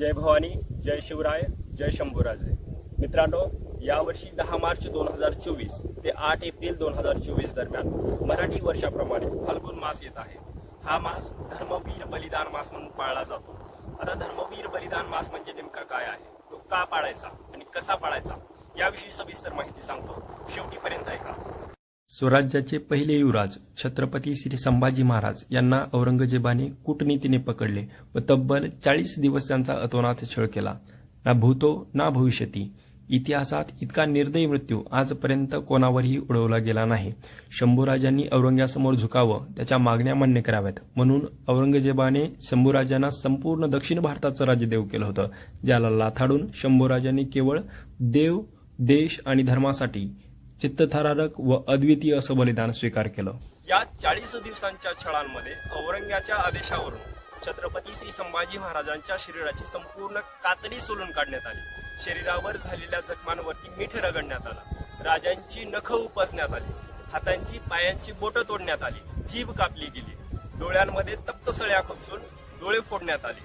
जय भवानी जय शिवराय जय शंभूराजे. मित्रांनो यावर्षी दहा मार्च दोन हजार चोवीस ते आठ एप्रिल दोन हजार चोवीस दरम्यान मराठी वर्षाप्रमाणे फाल्गुन मास येत आहे. हा मास धर्मवीर बलिदान मास म्हणून पाळला जातो. आता धर्मवीर बलिदान मास म्हणजे नेमका काय आहे? तो का पाळायचा आणि कसा पाळायचा? याविषयी सविस्तर माहिती सांगतो. शेवटीपर्यंत ऐका. स्वराज्याचे पहिले युवराज छत्रपती श्री संभाजी महाराज यांना औरंगजेबाने कूटनीतीने पकडले व तब्बल चाळीस दिवस त्यांचा अतोनात छळ केला. ना भूतो ना भविष्यती. इतिहासात इतका निर्दयी मृत्यू आजपर्यंत कोणावरही उडवला गेला नाही. शंभूराजांनी औरंग्यासमोर झुकावं त्याच्या मागण्या मान्य कराव्यात. म्हणून औरंगजेबाने शंभूराजांना संपूर्ण दक्षिण भारताचं राज्य देव केलं होतं ज्याला लाथाडून शंभूराजांनी केवळ देव देश आणि धर्मासाठी चित्तथरारक व अद्वितीय असं बलिदान स्वीकार केलं. या चाळीस दिवसांच्या छळांमध्ये औरंग्याच्या आदेशावरून छत्रपती श्री संभाजी महाराजांच्या शरीराची संपूर्ण कातडी सोलून काढण्यात आली. शरीरावर झालेल्या जखमांवरती मीठ रगडण्यात आला. राजांची नख उपसण्यात आली. हातांची पायांची बोटं तोडण्यात आली. जीभ कापली गेली. डोळ्यांमध्ये तप्त सळ्या खुपसून डोळे फोडण्यात आले.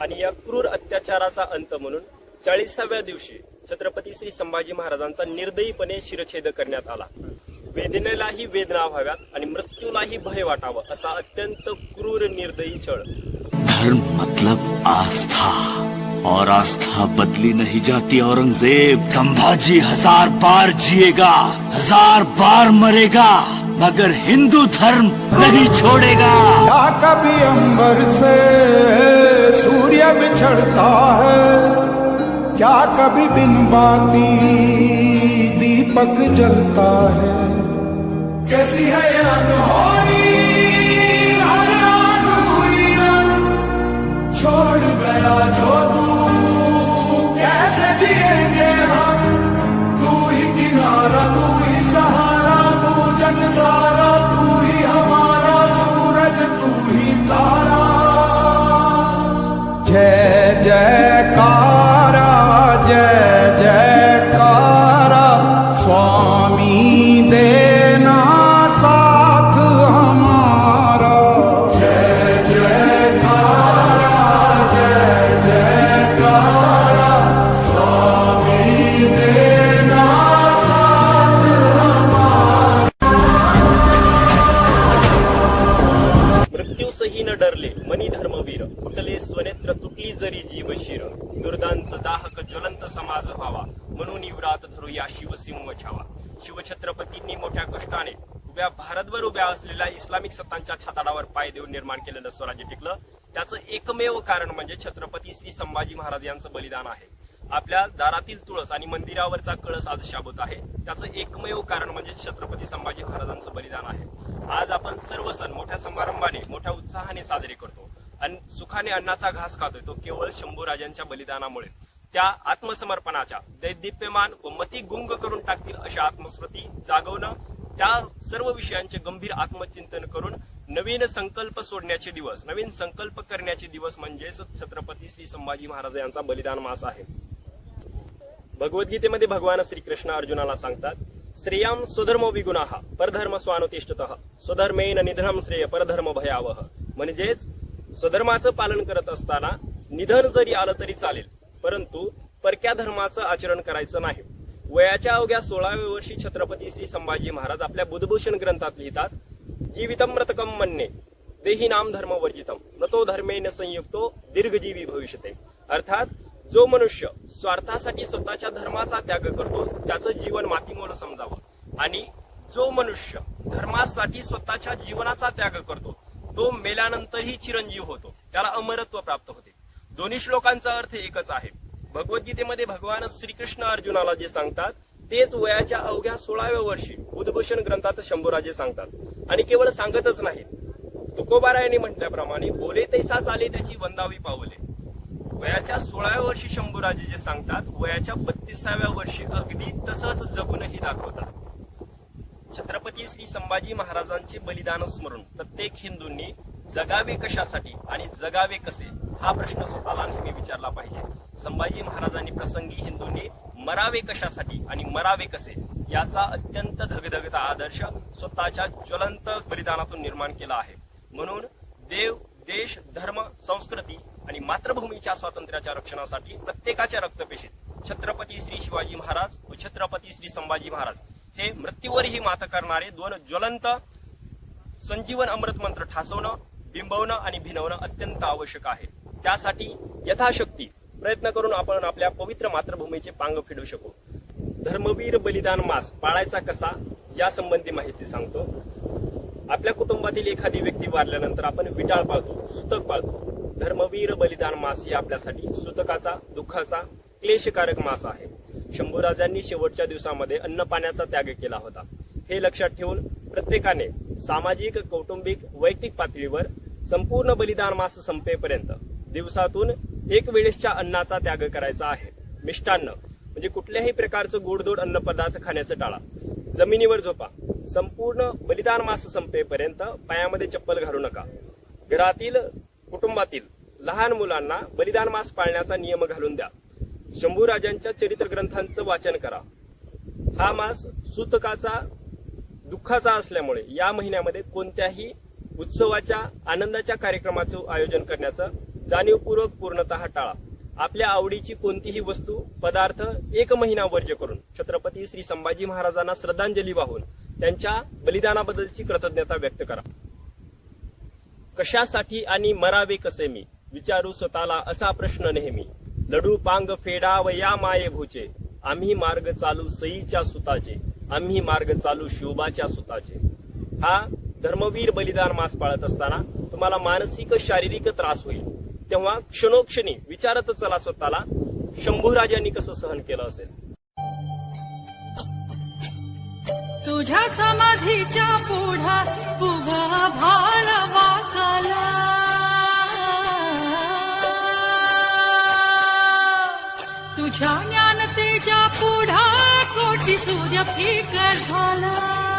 आणि या क्रूर अत्याचाराचा अंत म्हणून चाळीसाव्या दिवशी छत्रपती श्री संभाजी महाराजांचा निर्दयीपणे शिरछेद करण्यात आला. वेदनेलाही वेदना व्हाव्यात आणि मृत्यूलाही भय वाटावं असा अत्यंत क्रूर निर्दयी छळ. धर्म मतलब आस्था. और आस्था बदली नहीं जाती औरंगजेब. संभाजी हजार बार जिएगा हजार बार मरेगा मगर हिंदू धर्म नहीं छोड़ेगा। कभी अंबर से सूर्य बिछड़ता है क्या कभी बिन बाती दीपक जलता है? कैसी है अनहोनी? हर रात छोड़ गया जो तू दाहक ज्वलंत समाज व्हावा म्हणून युवरात धरूया शिवसिंह छावा. शिवछत्रपतींनी मोठ्या कष्टाने उभ्या भारतभर उभ्या असलेल्या इस्लामिक सत्तांच्या छाताडावर पाय देऊन निर्माण केलेलं स्वराज्य टिकलं. त्याचं एकमेव कारण म्हणजे छत्रपती श्री संभाजी महाराज यांचं बलिदान आहे. आपल्या दारातील तुळस आणि मंदिरावरचा कळस आज शाबूत आहे. त्याचं एकमेव कारण म्हणजे छत्रपती संभाजी महाराजांचं बलिदान आहे. आज आपण सर्व सण मोठ्या समारंभाने मोठ्या उत्साहाने साजरे करतो. सुखाने अन्नाचा घास खातोय. तो केवळ शंभू राजांच्या बलिदानामुळे. त्या आत्मसमर्पणाच्या दैदिप्यमान व मती गुंग करून टाकतील अशा आत्मस्मृती जागवणं त्या सर्व विषयांचे गंभीर आत्मचिंतन करून नवीन संकल्प सोडण्याचे दिवस नवीन संकल्प करण्याचे दिवस म्हणजेच छत्रपती श्री संभाजी महाराज यांचा बलिदान मास आहे. भगवद्गीतेमध्ये भगवान श्रीकृष्ण अर्जुनाला सांगतात श्रेयाम स्वधर्म विगुणा परधर्म स्वानुतिष्ठत स्वधर्मेन निधनम श्रेय परधर्म भयावह. म्हणजेच स्वधर्माचं पालन करत असताना निधन जरी आलं तरी चालेल परंतु परक्या धर्माचं आचरण करायचं नाही. वयाच्या अवघ्या सोळाव्या वर्षी छत्रपती श्री संभाजी महाराज आपल्या बुधभूषण ग्रंथात लिहितात जीवितम मृतकम म्हणणे देही नाम धर्म वर्जितम नतो न संयुक्तो दीर्घजीवी भविष्यते. अर्थात जो मनुष्य स्वार्थासाठी स्वतःच्या धर्माचा त्याग करतो त्याचं जीवन मातीमोल समजावं. आणि जो मनुष्य धर्मासाठी स्वतःच्या जीवनाचा त्याग करतो तो मेल्यानंतरही चिरंजीव होतो. त्याला अमरत्व प्राप्त होते. दोन्ही श्लोकांचा अर्थ एकच आहे. भगवद्गीतेमध्ये भगवान श्रीकृष्ण अर्जुनाला जे सांगतात तेच वयाच्या अवघ्या सोळाव्या वर्षी बुधभूषण ग्रंथात शंभूराजे सांगतात. आणि केवळ सांगतच नाहीत. तुकोबारायांनी म्हटल्याप्रमाणे बोले तैसा चाले त्याची वंदावी पावले. वयाच्या सोळाव्या वर्षी शंभूराजे जे सांगतात वयाच्या बत्तीसाव्या वर्षी अगदी तसंच जगूनही दाखवतात. छत्रपती श्री संभाजी महाराजांचे बलिदान स्मरून प्रत्येक हिंदूंनी जगावे कशासाठी आणि जगावे कसे हा प्रश्न स्वतःला नेहमी विचारला पाहिजे. संभाजी महाराजांनी प्रसंगी हिंदूंनी मरावे कशासाठी आणि मरावे कसे याचा अत्यंत धगधगता आदर्श स्वतःच्या ज्वलंत बलिदानातून निर्माण केला आहे. म्हणून देव देश धर्म संस्कृती आणि मातृभूमीच्या स्वातंत्र्याच्या रक्षणासाठी प्रत्येकाच्या रक्तपेशीत छत्रपती श्री शिवाजी महाराज व छत्रपती श्री संभाजी महाराज हे मृत्यूवरही मात करणारे दोन ज्वलंत संजीवन अमृत मंत्र ठासवणं बिंबवणं आणि भिनवणं अत्यंत आवश्यक आहे. त्यासाठी यथाशक्ती प्रयत्न करून आपण आपल्या पवित्र मातृभूमीचे पांग फिडू शकू. धर्मवीर बलिदान मास पाळायचा कसा या संबंधी माहिती सांगतो. आपल्या कुटुंबातील एखादी व्यक्ती वारल्यानंतर आपण विटाळ पाळतो सुतक पाळतो. धर्मवीर बलिदान मास ही आपल्यासाठी सुतकाचा दुःखाचा क्लेशकारक मास आहे. शंभूराजांनी शेवटच्या दिवसामध्ये अन्न पाण्याचा त्याग केला होता. हे लक्षात ठेवून प्रत्येकाने सामाजिक कौटुंबिक वैयक्तिक पातळीवर संपूर्ण बलिदान मास संपेपर्यंत दिवसातून एक वेळेसच्या अन्नाचा त्याग करायचा आहे. मिष्टान्न म्हणजे कुठल्याही प्रकारचं गोडधोड अन्न पदार्थ खाण्याचं टाळा. जमिनीवर झोपा. संपूर्ण बलिदान मास संपेपर्यंत पायामध्ये चप्पल घालू नका. घरातील कुटुंबातील लहान मुलांना बलिदान मास पाळण्याचा नियम घालून द्या. शंभूराजांच्या चरित्र ग्रंथांचं वाचन करा. हा मास सुतकाचा दुःखाचा असल्यामुळे या महिन्यामध्ये कोणत्याही उत्सवाच्या आनंदाच्या कार्यक्रमाचं आयोजन करण्याचं जाणीवपूर्वक पूर्णतः टाळा. आपल्या आवडीची कोणतीही वस्तू पदार्थ एक महिना वर्ज्य करून छत्रपती श्री संभाजी महाराजांना श्रद्धांजली वाहून त्यांच्या बलिदानाबद्दलची कृतज्ञता व्यक्त करा. कशासाठी आणि मरावे कसे मी? विचारू स्वतःला असा प्रश्न नेहमी. लडू पांग फेडा या माये भूचे. आम्ही मार्ग चालू सईच्या सुताचे. आम्ही मार्ग चालू शिवबाच्या सुताचे. हा धर्मवीर बलिदान मास पाळत असताना तुम्हाला मानसिक शारीरिक त्रास होईल. तेव्हा क्षणोक्षणी विचारत चला स्वतःला शंभूराजांनी कसं सहन केलं असेल? तुझ्या समाधीच्या पुढा उभा भालवा तुझ्या ज्ञानतेच्या पुढा कोटी सूर्य फिकर झाला।